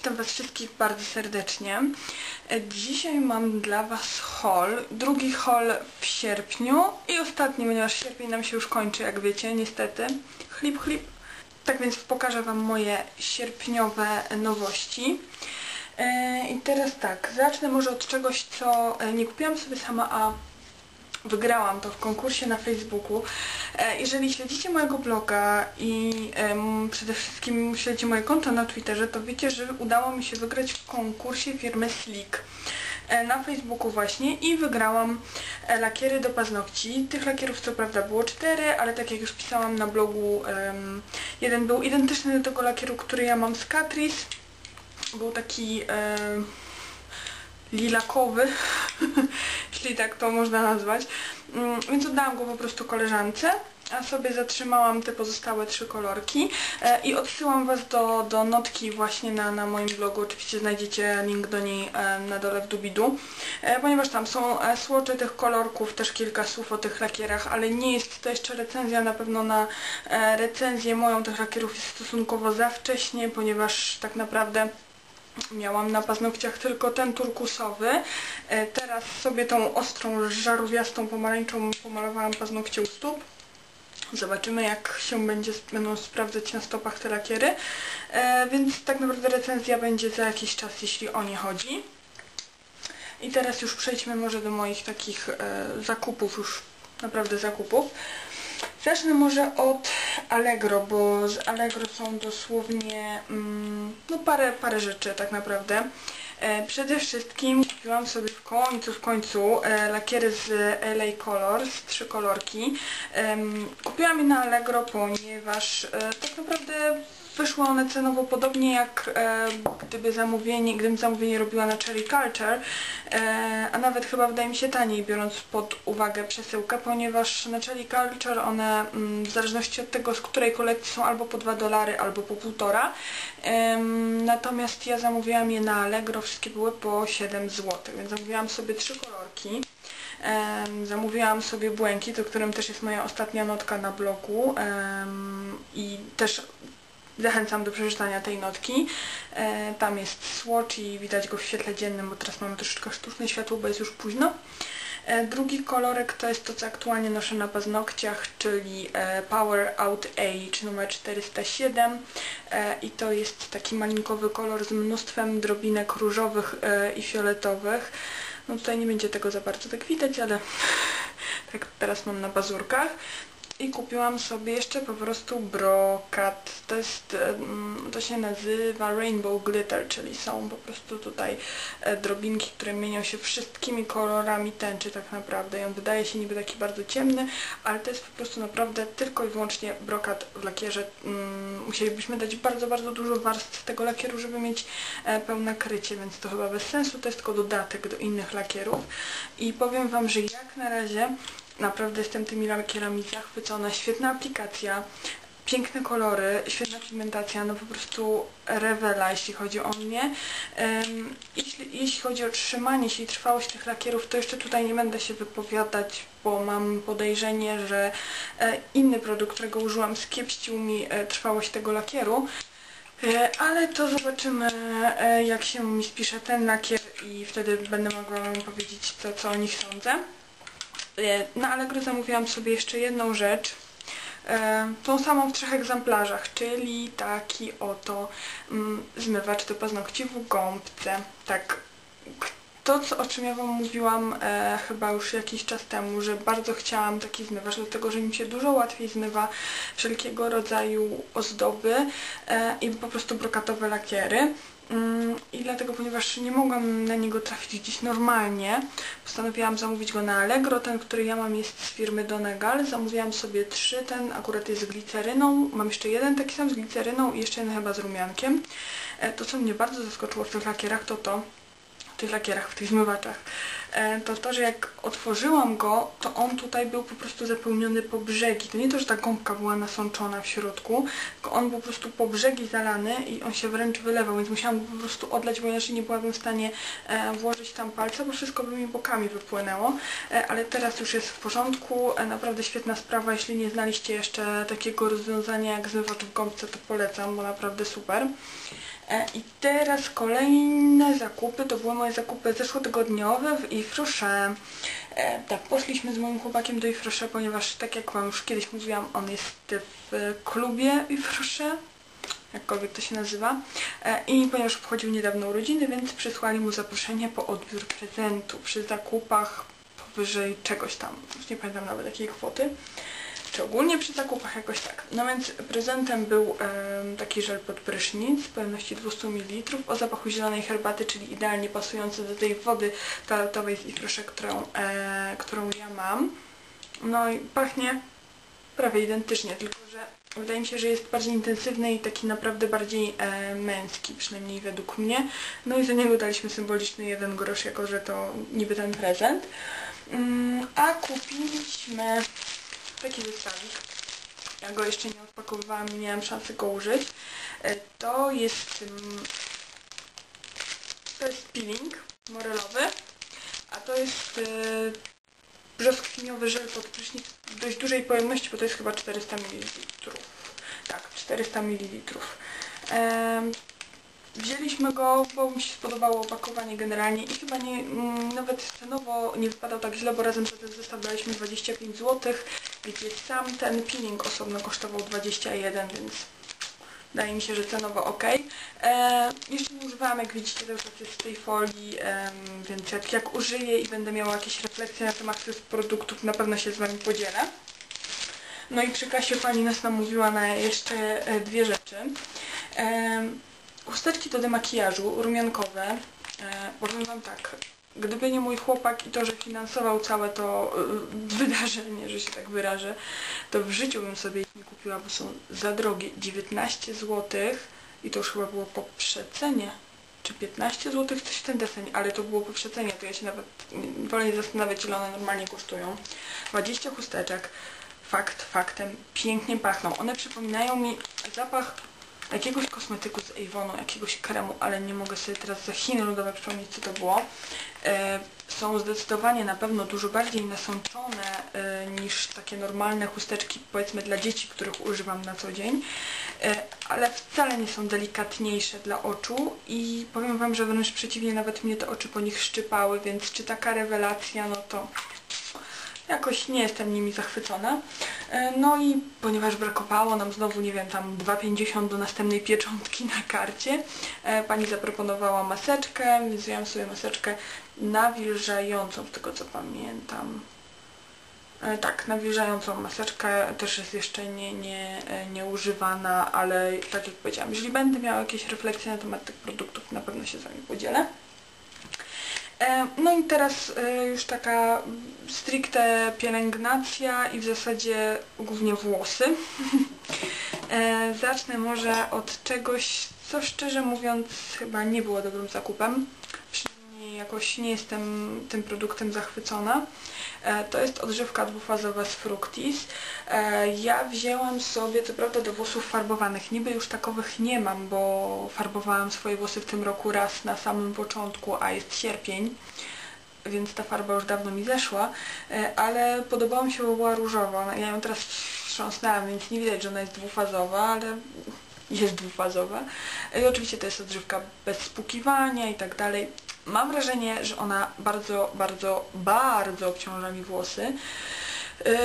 Witam Was wszystkich bardzo serdecznie. E, Dzisiaj mam dla Was haul, drugi haul w sierpniu i ostatni, ponieważ sierpień nam się już kończy, jak wiecie, niestety. Chlip, chlip. Tak więc pokażę Wam moje sierpniowe nowości. E, I teraz tak, zacznę może od czegoś, co e, nie kupiłam sobie sama, a wygrałam to w konkursie na Facebooku. E, Jeżeli śledzicie mojego bloga i przede wszystkim śledzicie moje konto na Twitterze, to wiecie, że udało mi się wygrać w konkursie firmy Slick e, na Facebooku właśnie i wygrałam e, lakiery do paznokci. Tych lakierów co prawda było cztery, ale tak jak już pisałam na blogu, jeden był identyczny do tego lakieru, który ja mam z Catrice. Był taki lilakowy, jeśli tak to można nazwać. Mm, Więc oddałam go po prostu koleżance, a sobie zatrzymałam te pozostałe trzy kolorki e, i odsyłam Was do, do notki właśnie na, na moim blogu. Oczywiście znajdziecie link do niej e, na dole w dubidu, e, ponieważ tam są słocze tych kolorków, też kilka słów o tych lakierach, ale nie jest to jeszcze recenzja, na pewno na recenzję moją tych lakierów jest stosunkowo za wcześnie, ponieważ tak naprawdę Miałam na paznokciach tylko ten turkusowy. E, Teraz sobie tą ostrą, żarówiastą pomarańczą pomalowałam paznokcie u stóp. Zobaczymy jak się będzie, będą sprawdzać na stopach te lakiery. E, więc tak naprawdę recenzja będzie za jakiś czas, jeśli o nie chodzi. I teraz już przejdźmy może do moich takich e, zakupów, już naprawdę zakupów. Zacznę może od Allegro, bo z Allegro są dosłownie mm, no parę, parę rzeczy tak naprawdę. E, przede wszystkim kupiłam sobie w końcu, w końcu e, lakiery z LA Colors, trzy kolorki. Kupiłam je na Allegro, ponieważ e, tak naprawdę wyszły one cenowo podobnie jak e, gdyby zamówienie, gdybym zamówienie robiła na Cherry Culture, e, a nawet chyba wydaje mi się taniej, biorąc pod uwagę przesyłkę, ponieważ na Cherry Culture one mm, w zależności od tego, z której kolekcji są albo po 2 dolary, albo po 1,5. Em, natomiast ja zamówiłam je na Allegro, wszystkie były po 7 zł, więc zamówiłam sobie trzy kolorki. Em, zamówiłam sobie błękit, o którym też jest moja ostatnia notka na blogu i też Zachęcam do przeczytania tej notki. E, tam jest swatch i widać go w świetle dziennym, bo teraz mamy troszeczkę sztuczne światło, bo jest już późno. E, drugi kolorek to jest to, co aktualnie noszę na paznokciach, czyli e, Power Out Age numer 407 e, i to jest taki malinkowy kolor z mnóstwem drobinek różowych i fioletowych. No tutaj nie będzie tego za bardzo tak widać, ale tak teraz mam na pazurkach. I kupiłam sobie jeszcze po prostu brokat. To jest, em, to się nazywa Rainbow Glitter, czyli są po prostu tutaj e, drobinki, które mienią się wszystkimi kolorami tęczy tak naprawdę. I on wydaje się niby taki bardzo ciemny, ale to jest po prostu naprawdę tylko i wyłącznie brokat w lakierze. Mm, Musielibyśmy dać bardzo, bardzo dużo warstw tego lakieru, żeby mieć e, pełne krycie, więc to chyba bez sensu. To jest tylko dodatek do innych lakierów. I powiem Wam, że jak na razie Naprawdę jestem tymi lakierami zachwycona. Świetna aplikacja, piękne kolory, świetna pigmentacja, no po prostu rewela, jeśli chodzi o mnie. Em, jeśli, jeśli chodzi o trzymanie się i trwałość tych lakierów, to jeszcze tutaj nie będę się wypowiadać, bo mam podejrzenie, że e, inny produkt, którego użyłam, skiepścił mi e, trwałość tego lakieru. E, Ale to zobaczymy, e, jak się mi spisze ten lakier i wtedy będę mogła Wam powiedzieć, co, co o nich sądzę. E, Na Allegro zamówiłam sobie jeszcze jedną rzecz. E, Tą samą w trzech egzemplarzach, czyli taki oto mm, zmywacz do paznokci w gąbce. Tak, to o czym ja Wam mówiłam e, chyba już jakiś czas temu, że bardzo chciałam taki zmywacz, dlatego że mi się dużo łatwiej zmywa wszelkiego rodzaju ozdoby i po prostu brokatowe lakiery. Mm, I dlatego, ponieważ nie mogłam na niego trafić gdzieś normalnie, postanowiłam zamówić go na Allegro. Ten, który ja mam jest z firmy Donegal. Zamówiłam sobie trzy, ten akurat jest z gliceryną. Mam jeszcze jeden taki sam z gliceryną i jeszcze jeden chyba z rumiankiem. E, To, co mnie bardzo zaskoczyło w tych lakierach, to to, w tych lakierach, w tych zmywaczach, to to, że jak otworzyłam go, to on tutaj był po prostu zapełniony po brzegi. To nie to, że ta gąbka była nasączona w środku, tylko on był po prostu po brzegi zalany i on się wręcz wylewał, więc musiałam go po prostu odlać, bo inaczej nie byłabym w stanie e, włożyć tam palca, bo wszystko by mi bokami wypłynęło. E, ale teraz już jest w porządku, e, naprawdę świetna sprawa. Jeśli nie znaliście jeszcze takiego rozwiązania jak zmywacz w gąbce, to polecam, bo naprawdę super. E, I teraz kolejne zakupy, to były moje zakupy zeszłotygodniowe w Ifrosze. E, tak, poszliśmy z moim chłopakiem do Ifrosze, ponieważ tak jak Wam już kiedyś mówiłam, on jest w klubie Ifrosze, jakkolwiek to się nazywa. E, I ponieważ obchodził niedawno urodziny, więc przysłali mu zaproszenie po odbiór prezentu przy zakupach powyżej czegoś tam, już nie pamiętam nawet jakiej kwoty ogólnie przy zakupach jakoś tak. No więc prezentem był taki żel pod prysznic pojemności 200 ml o zapachu zielonej herbaty, czyli idealnie pasujący do tej wody toaletowej z Ifrosze, którą, e, którą ja mam. No i pachnie prawie identycznie, tylko że wydaje mi się, że jest bardziej intensywny i taki naprawdę bardziej e, męski, przynajmniej według mnie. No i za niego daliśmy symboliczny jeden grosz, jako że to niby ten prezent. Mm, a kupiliśmy taki zestawik. Ja go jeszcze nie odpakowywałam, nie miałam szansy go użyć. E, to jest mm, to jest peeling morelowy, a to jest e, brzoskwiniowy żel pod prysznic dość dużej pojemności, bo to jest chyba 400 ml. Tak, 400 ml. Wzięliśmy go, bo mi się spodobało opakowanie generalnie i chyba nie, mm, nawet cenowo nie wypadał tak źle, bo razem za ten zestaw daliśmy 25 zł, gdzie sam ten peeling osobno kosztował 21, więc wydaje mi się, że cenowo ok. E, jeszcze nie używałam, jak widzicie, też jest z tej folii, e, więc jak, jak użyję i będę miała jakieś refleksje na temat tych produktów, na pewno się z Wami podzielę. No i przy kasie pani nas namówiła na jeszcze e, dwie rzeczy. E, Chusteczki do demakijażu, rumiankowe. E, powiem Wam tak, gdyby nie mój chłopak i to, że finansował całe to y, wydarzenie, że się tak wyrażę, to w życiu bym sobie ich nie kupiła, bo są za drogie. 19 zł i to już chyba było po przecenie. Czy 15 zł, coś w ten deseń, ale to było po przecenie, to ja się nawet wolę nie zastanawiać, ile one normalnie kosztują. 20 chusteczek, fakt faktem, pięknie pachną. One przypominają mi zapach jakiegoś kosmetyku z Avonu, jakiegoś kremu, ale nie mogę sobie teraz za Chiny ludowe przypomnieć co to było. E, są zdecydowanie na pewno dużo bardziej nasączone e, niż takie normalne chusteczki powiedzmy dla dzieci, których używam na co dzień, e, ale wcale nie są delikatniejsze dla oczu i powiem Wam, że wręcz przeciwnie, nawet mnie te oczy po nich szczypały, więc czy taka rewelacja, no to jakoś nie jestem nimi zachwycona. E, no i ponieważ brakowało nam znowu, nie wiem, tam 2,50 do następnej pieczątki na karcie, e, pani zaproponowała maseczkę, więc wziąłem sobie maseczkę nawilżającą, z tego co pamiętam. E, tak, nawilżającą maseczkę też jest jeszcze nie, nie, nie używana, ale tak jak powiedziałam, jeżeli będę miała jakieś refleksje na temat tych produktów, na pewno się z Wami podzielę. E, no i teraz e, już taka stricte pielęgnacja i w zasadzie głównie włosy. E, zacznę może od czegoś, co szczerze mówiąc chyba nie było dobrym zakupem. Jakoś nie jestem tym produktem zachwycona. E, to jest odżywka dwufazowa z Fructis. E, ja wzięłam sobie, co prawda do włosów farbowanych, niby już takowych nie mam, bo farbowałam swoje włosy w tym roku raz na samym początku, a jest sierpień więc ta farba już dawno mi zeszła, e, ale podobała mi się, bo była różowa. Ja ją teraz wstrząsnęłam, więc nie widać, że ona jest dwufazowa, ale jest dwufazowa. I oczywiście to jest odżywka bez spłukiwania i tak dalej. Mam wrażenie, że ona bardzo, bardzo, bardzo obciąża mi włosy. Y,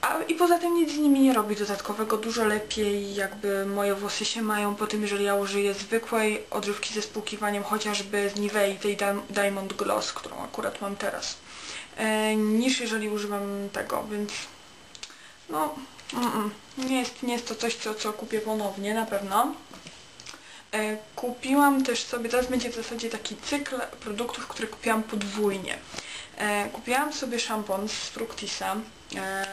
a, I poza tym nic z nimi nie robi dodatkowego. Dużo lepiej jakby moje włosy się mają po tym, jeżeli ja użyję zwykłej odżywki ze spłukiwaniem, chociażby z Nivei, tej Diamond Gloss, którą akurat mam teraz, y, niż jeżeli używam tego, więc no mm -mm. Nie, jest, nie jest to coś, co, co kupię ponownie, na pewno. E, kupiłam też sobie, teraz będzie w zasadzie taki cykl produktów, które kupiłam podwójnie. E, kupiłam sobie szampon z Fructisa e,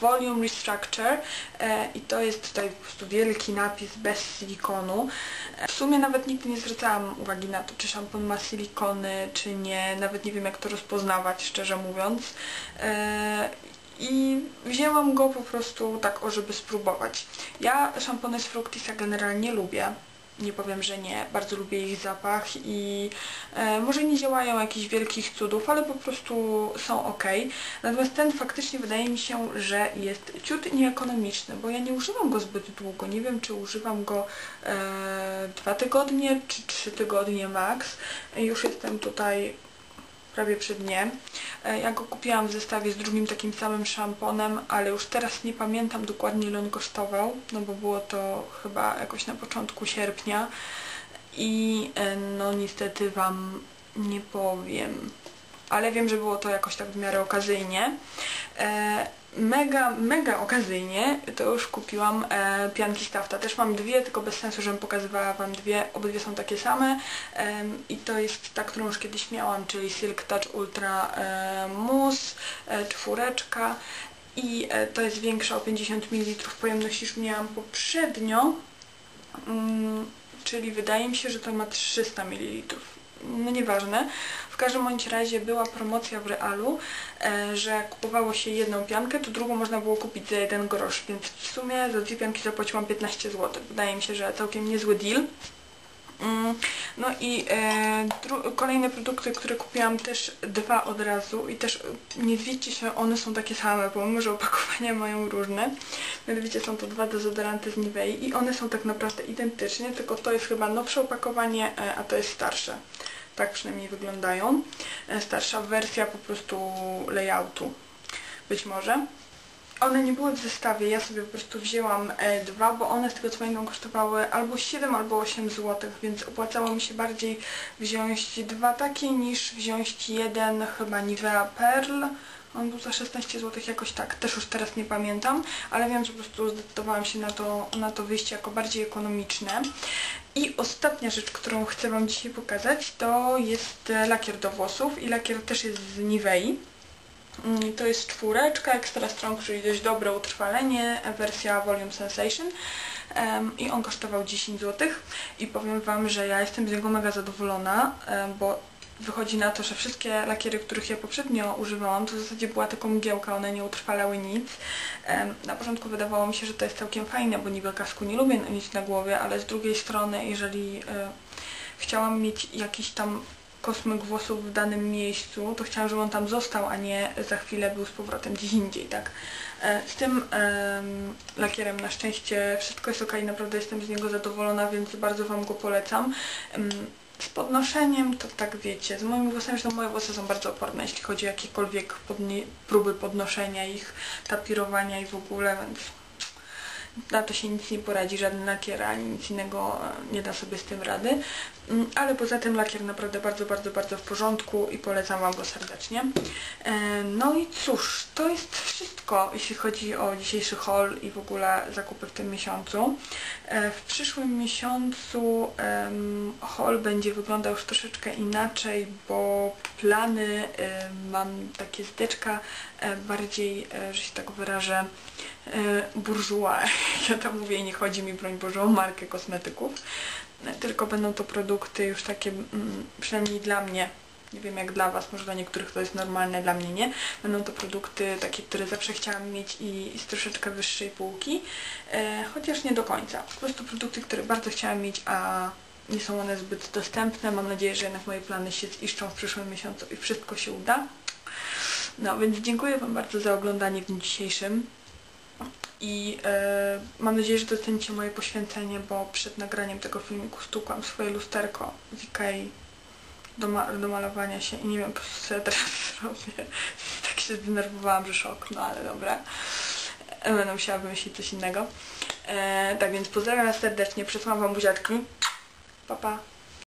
Volume Restructure i to jest tutaj po prostu wielki napis bez silikonu. W sumie nawet nigdy nie zwracałam uwagi na to, czy szampon ma silikony, czy nie. Nawet nie wiem jak to rozpoznawać, szczerze mówiąc. I wzięłam go po prostu tak, o żeby spróbować. Ja szampony z Fructisa generalnie lubię. Nie powiem, że nie. Bardzo lubię ich zapach i e, może nie działają jakichś wielkich cudów, ale po prostu są ok. Natomiast ten faktycznie wydaje mi się, że jest ciut nieekonomiczny, bo ja nie używam go zbyt długo. Nie wiem, czy używam go e, dwa tygodnie, czy trzy tygodnie max. Już jestem tutaj prawie przy dnie. E, ja go kupiłam w zestawie z drugim takim samym szamponem, ale już teraz nie pamiętam dokładnie ile on kosztował, no bo było to chyba jakoś na początku sierpnia i e, no niestety Wam nie powiem ale wiem, że było to jakoś tak w miarę okazyjnie. Mega, mega okazyjnie to już kupiłam e, pianki Stafta. Też mam dwie, tylko bez sensu, żebym pokazywała Wam dwie. Obydwie są takie same e, i to jest ta, którą już kiedyś miałam, czyli Silk Touch Ultra e, Mousse, e, czwóreczka i e, to jest większa o 50 ml pojemność niż miałam poprzednio. Mm, czyli wydaje mi się, że to ma 300 ml no nieważne. W każdym bądź razie była promocja w Realu, e, że kupowało się jedną piankę, to drugą można było kupić za jeden grosz, więc w sumie za dwie pianki zapłaciłam 15 zł. Wydaje mi się, że całkiem niezły deal. Mm, no i e, kolejne produkty, które kupiłam też dwa od razu i też nie wiecie się, one są takie same, pomimo, że opakowania mają różne. Mianowicie są to dwa dezodoranty z Nivei i one są tak naprawdę identyczne, tylko to jest chyba nowsze opakowanie, e, a to jest starsze. Tak przynajmniej wyglądają. E, starsza wersja po prostu layoutu. Być może. One nie były w zestawie, ja sobie po prostu wzięłam e, dwa, bo one z tego co pamiętam kosztowały albo 7 albo 8 zł, więc opłacało mi się bardziej wziąć dwa takie niż wziąć jeden chyba Nivea Pearl. On był za 16 zł jakoś tak, też już teraz nie pamiętam, ale wiem, że po prostu zdecydowałam się na to, na to wyjście jako bardziej ekonomiczne. I ostatnia rzecz, którą chcę Wam dzisiaj pokazać, to jest lakier do włosów i lakier też jest z Nivei. Mm, to jest czwóreczka, Extra Strong, czyli dość dobre utrwalenie, wersja Volume Sensation um, i on kosztował 10 zł i powiem Wam, że ja jestem z niego mega zadowolona, um, bo wychodzi na to, że wszystkie lakiery, których ja poprzednio używałam, to w zasadzie była tylko mgiełka, one nie utrwalały nic. Na początku wydawało mi się, że to jest całkiem fajne, bo niby kasku nie lubię mieć na głowie, ale z drugiej strony, jeżeli e, chciałam mieć jakiś tam kosmyk włosów w danym miejscu, to chciałam, żeby on tam został, a nie za chwilę był z powrotem gdzieś indziej, tak? E, z tym lakierem na szczęście wszystko jest ok, naprawdę jestem z niego zadowolona, więc bardzo Wam go polecam. Z podnoszeniem to tak wiecie, z moimi włosami, że moje włosy są bardzo oporne, jeśli chodzi o jakiekolwiek podnie próby podnoszenia ich, tapirowania i w ogóle, więc na to się nic nie poradzi, żaden lakier ani nic innego nie da sobie z tym rady. Mm, ale poza tym lakier naprawdę bardzo, bardzo, bardzo w porządku i polecam Wam go serdecznie. E, no i cóż, to jest wszystko, jeśli chodzi o dzisiejszy haul i w ogóle zakupy w tym miesiącu. E, w przyszłym miesiącu haul będzie wyglądał już troszeczkę inaczej, bo plany mam takie zdeczka e, bardziej, że się tak wyrażę, burżuła. Ja to mówię i nie chodzi mi, broń Boże, o markę kosmetyków tylko będą to produkty już takie, mm, przynajmniej dla mnie, nie wiem jak dla Was, może dla niektórych to jest normalne, dla mnie nie. Będą to produkty takie, które zawsze chciałam mieć i, i z troszeczkę wyższej półki, e, chociaż nie do końca. Po prostu produkty, które bardzo chciałam mieć, a nie są one zbyt dostępne. Mam nadzieję, że jednak moje plany się ziszczą w przyszłym miesiącu i wszystko się uda. No więc dziękuję Wam bardzo za oglądanie w dniu dzisiejszym i e, mam nadzieję, że docenicie moje poświęcenie, bo przed nagraniem tego filmiku stukłam swoje lusterko z Ikei do, ma do malowania się i nie wiem po co ja teraz robię. tak się zdenerwowałam, że szok, no ale dobra. E, będę musiała wymyślić coś innego. E, tak więc pozdrawiam serdecznie, przesyłam Wam buziatki. Pa, pa.